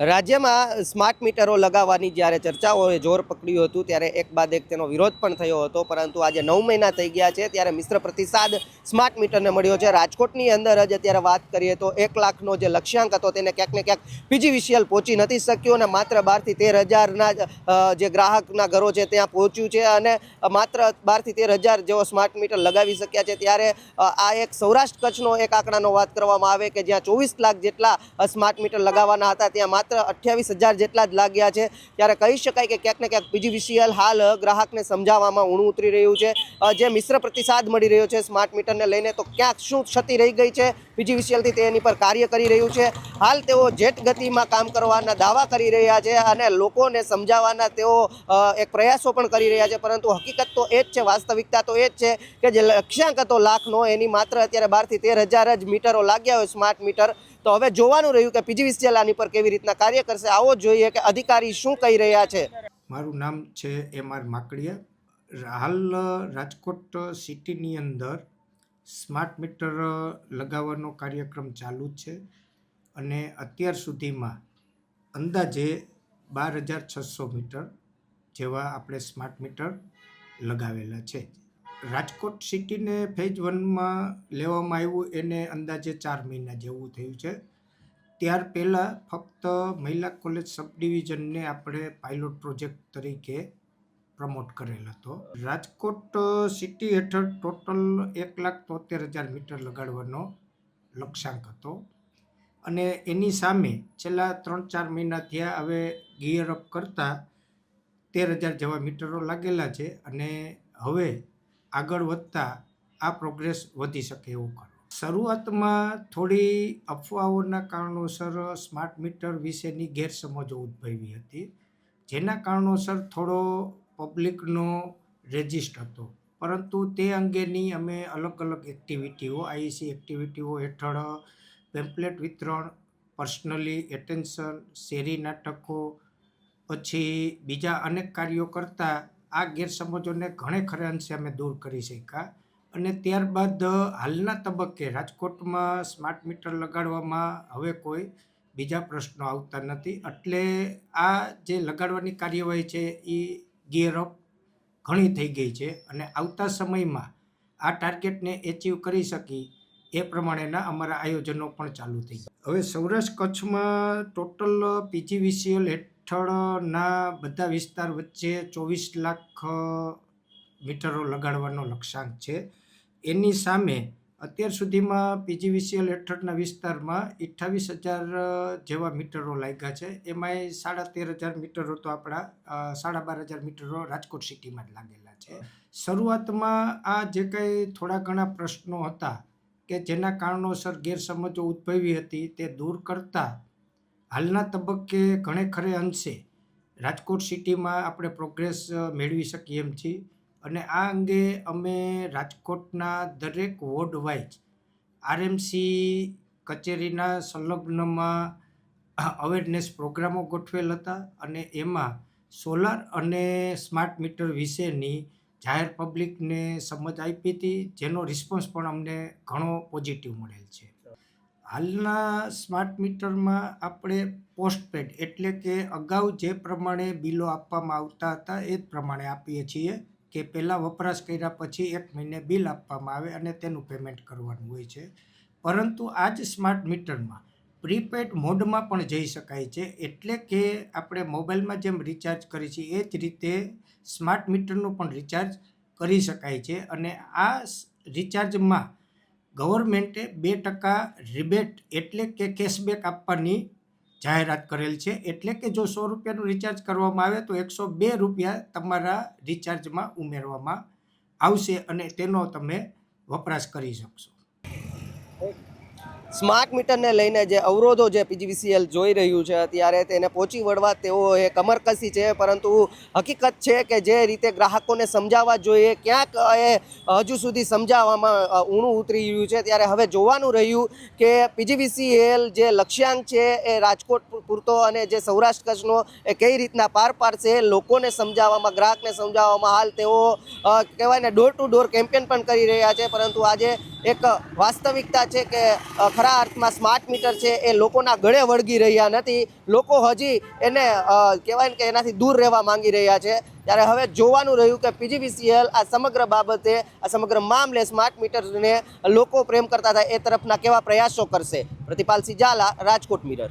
રાજ્યમાં સ્માર્ટ મીટરો લગાવવાની જ્યારે ચર્ચાઓએ જોર પકડ્યું હતું, ત્યારે એક બાદ એક તેનો વિરોધ પણ થયો હતો. પરંતુ આજે નવ મહિના થઈ ગયા છે, ત્યારે મિશ્ર પ્રતિસાદ સ્માર્ટ મીટરને મળ્યો છે. રાજકોટની અંદર જ અત્યારે વાત કરીએ તો એક લાખનો જે લક્ષ્યાંક હતો, તેને ક્યાંક ને ક્યાંક પીજીવીસીએલ પહોંચી નથી શક્યો અને માત્ર બારથી તેર હજારના જે ગ્રાહકના ઘરો છે ત્યાં પહોંચ્યું છે અને માત્ર બારથી તેર હજાર જેવો સ્માર્ટ મીટર લગાવી શક્યા છે. ત્યારે આ એક સૌરાષ્ટ્ર કચ્છનો એક આંકડાનો વાત કરવામાં આવે કે જ્યાં ચોવીસ લાખ જેટલા સ્માર્ટ મીટર લગાવવાના હતા, ત્યાં માત્ર અઠ્યાવીસ હજાર જેટલા જ લાગ્યા છે. ત્યારે કહી શકાય કે ક્યાંક ને ક્યાંક પીજીવીસીએલ હાલ ગ્રાહકને સમજાવવામાં ઊણું ઉતરી રહ્યું છે. જે મિશ્ર પ્રતિસાદ મળી રહ્યો છે સ્માર્ટ મીટરને લઈને, તો ક્યાંક શું ક્ષતિ રહી ગઈ છે? પીજીવીસીએલથી તે એની પર કાર્ય કરી રહ્યું છે. હાલ તેઓ જેટ ગતિમાં કામ કરવાના દાવા કરી રહ્યા છે અને લોકોને સમજાવવાના તેઓ એક પ્રયાસો પણ કરી રહ્યા છે. પરંતુ હકીકત તો એ જ છે, વાસ્તવિકતા તો એ જ છે કે જે લક્ષ્યાંક હતો લાખનો, એની માત્ર અત્યારે બારથી તેર હજાર જ મીટરો લાગ્યા હોય સ્માર્ટ મીટર. તો હવે જોવાનું રહ્યું કે પીજીવીસીએલ આની પર કેવી રીતના કાર્ય કરશે, આવો જોઈએ કે અધિકારી શું કહી રહ્યા છે. મારું નામ છે એમ આર માકડિયા. હાલ રાજકોટ સિટીની અંદર સ્માર્ટ મીટર લગાવવાનો કાર્યક્રમ ચાલુ છે અને અત્યાર સુધીમાં અંદાજે બાર હજાર છસો મીટર જેવા આપણે સ્માર્ટ મીટર લગાવેલા છે. રાજકોટ સિટીને ફેઝ વનમાં લેવામાં આવ્યું એને અંદાજે ચાર મહિના જેવું થયું છે. ત્યાર પહેલાં ફક્ત મહિલા કોલેજ સબ ડિવિઝનને આપણે પાયલોટ પ્રોજેક્ટ તરીકે પ્રમોટ કરેલ હતો. રાજકોટ સિટી હેઠળ ટોટલ એક લાખ તોતેર હજાર મીટર લગાડવાનો લક્ષ્યાંક હતો. અને એની સામે છેલ્લા ત્રણ ચાર મહિના થયા હવે ગિયર અપ કરતાં તેર હજાર જેવા મીટરો લાગેલા છે અને હવે આગળ વધતા આ પ્રોગ્રેસ વધી શકે એવું કરો. શરૂઆતમાં થોડી અફવાઓના કારણોસર સ્માર્ટ મીટર વિશેની ગેરસમજો ઉદ્ભવી હતી, જેના કારણોસર થોડો પબ્લિકનો રેજિસ્ટ હતો. પરંતુ તે અંગેની અમે અલગ અલગ એક્ટિવિટીઓ આઈસી એક્ટિવિટીઓ હેઠળ પેમ્પલેટ વિતરણ પર્સનલી એટેન્શન શેરી નાટકો, પછી બીજા અનેક કાર્યો કરતાં આ ગેરસમજોને ઘણે ખરે અંશે અમે દૂર કરી શક્યા અને ત્યારબાદ હાલના તબક્કે રાજકોટમાં સ્માર્ટ મીટર લગાડવામાં હવે કોઈ બીજા પ્રશ્નો આવતા નથી. એટલે આ જે લગાડવાની કાર્યવાહી છે એ ગિયર ઘણી થઈ ગઈ છે અને આવતા સમયમાં આ ટાર્ગેટને એચીવ કરી શકી એ પ્રમાણેના અમારા આયોજનો પણ ચાલુ થઈ ગયા. હવે સૌરાષ્ટ્ર કચ્છમાં ટોટલ પીજીવીસીએલ હેઠળના બધા વિસ્તાર વચ્ચે ચોવીસ લાખ મીટરો લગાડવાનો લક્ષ્યાંક છે. એની સામે અત્યાર સુધીમાં પીજીવીસીએલ હેઠળના વિસ્તારમાં અઠ્ઠાવીસ હજાર જેવા મીટરો લાગ્યા છે. એમાંય સાડા તેર હજાર મીટરો તો આપણા સાડા બાર હજાર મીટરો રાજકોટ સિટીમાં જ લાગેલા છે. શરૂઆતમાં આ જે કંઈ થોડા ઘણા પ્રશ્નો હતા કે જેના કારણોસર ગેરસમજો ઉદ્ભવી હતી તે દૂર કરતાં હાલના તબક્કે ઘણે ખરે અંશે રાજકોટ સિટીમાં આપણે પ્રોગ્રેસ મેળવી શકીએ એમ છીએ. અને આ અંગે અમે રાજકોટના દરેક વોર્ડ વાઇઝ આરએમસી કચેરીના સંલગ્નમાં અવેરનેસ પ્રોગ્રામો ગોઠવેલ હતા અને એમાં સોલાર અને સ્માર્ટ મીટર વિશેની જાહેર પબ્લિકને સમજ આપી હતી, જેનો રિસ્પોન્સ પણ અમને ઘણો પોઝિટિવ મળેલ છે. હાલના સ્માર્ટ મીટરમાં આપણે પોસ્ટપેડ એટલે કે અગાઉ જે પ્રમાણે બિલો આપવામાં આવતા હતા એ જ પ્રમાણે આપીએ છીએ કે પહેલાં વપરાશ કર્યા પછી એક મહિને બિલ આપવામાં આવે અને તેનું પેમેન્ટ કરવાનું હોય છે. પરંતુ આ જ સ્માર્ટ મીટરમાં પ્રીપેડ મોડમાં પણ જઈ શકાય છે એટલે કે આપણે મોબાઈલમાં જેમ રિચાર્જ કરીએ છીએ એ જ રીતે સ્માર્ટ મીટરનું પણ રિચાર્જ કરી શકાય છે અને આ રિચાર્જમાં ગવર્મેન્ટે બે ટકા રિબેટ એટલે કે કેશબેક આપવાની જાહેરાત કરેલ છે. એટલે કે જો સો રૂપિયાનું રિચાર્જ કરવામાં આવે તો એકસો બે રૂપિયા તમારા રિચાર્જમાં ઉમેરવામાં આવશે અને તેનો તમે વપરાશ કરી શકશો. સ્માર્ટ મીટરને લઈને જે અવરોધો જે પીજીવીસીએલ જોઈ રહ્યું છે, અત્યારે તેને પહોંચી વળવા તેઓ એ કમરકસી છે, પરંતુ હકીકત છે કે જે રીતે ગ્રાહકોને સમજાવવા જોઈએ, ક્યાંક એ હજુ સુધી સમજાવવામાં ઊણું ઉતરી રહ્યું છે. ત્યારે હવે જોવાનું રહ્યું કે પીજીવીસીએલ જે લક્ષ્યાંક છે એ રાજકોટ પૂરતો અને જે સૌરાષ્ટ્ર કચ્છનો એ કઈ રીતના પાર પાડશે, લોકોને સમજાવવામાં, ગ્રાહકને સમજાવવામાં હાલ તેઓ કહેવાય ને ડોર ટુ ડોર કેમ્પેન પણ કરી રહ્યા છે. પરંતુ આજે એક વાસ્તવિકતા છે કે ખરા અર્થમાં સ્માર્ટ મીટર છે એ લોકોના ગળે વળગી રહ્યા નથી. લોકો હજી એને કહેવાય કે એનાથી દૂર રહેવા માંગી રહ્યા છે. ત્યારે હવે જોવાનું રહ્યું કે પીજીવીસીએલ આ સમગ્ર બાબતે, આ સમગ્ર મામલે સ્માર્ટ મીટરને લોકો પ્રેમ કરતા હતા એ તરફના કેવા પ્રયાસો કરશે? પ્રતિપાલ સિંહ ઝાલા, રાજકોટ મિરર